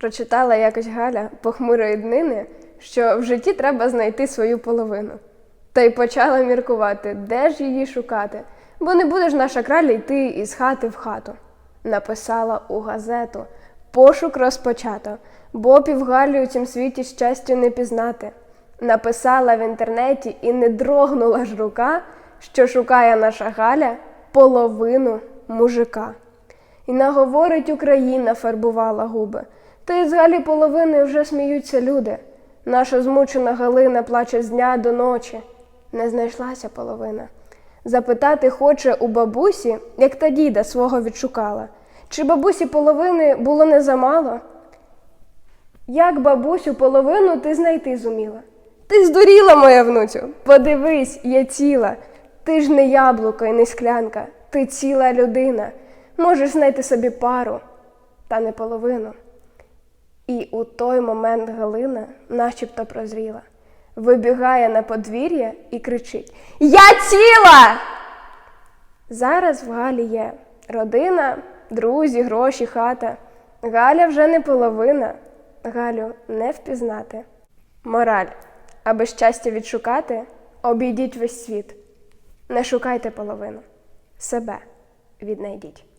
Прочитала якось Галя похмурої днини, що в житті треба знайти свою половину. Та й почала міркувати, де ж її шукати, бо не буде ж наша краля йти із хати в хату. Написала у газету Пошук розпочато, бо півгалі у цім світі щастя не пізнати. Написала в інтернеті і не дрогнула ж рука, що шукає наша Галя половину мужика. І наговорить Україна фарбувала губи. Та із Галі половини вже сміються люди. Наша змучена Галина плаче з дня до ночі. Не знайшлася половина. Запитати хоче у бабусі, як та діда свого відшукала. Чи бабусі половини було не замало? Як бабусю половину ти знайти зуміла? Ти здуріла, моя внуцю, подивись, я ціла. Ти ж не яблуко і не склянка, ти ціла людина. Можеш знайти собі пару, та не половину. І у той момент Галина начебто прозріла, вибігає на подвір'я і кричить: Я ціла! Зараз в Галі є родина, друзі, гроші, хата. Галя вже не половина, Галю не впізнати. Мораль. Аби щастя відшукати, обійдіть весь світ. Не шукайте половину, себе віднайдіть.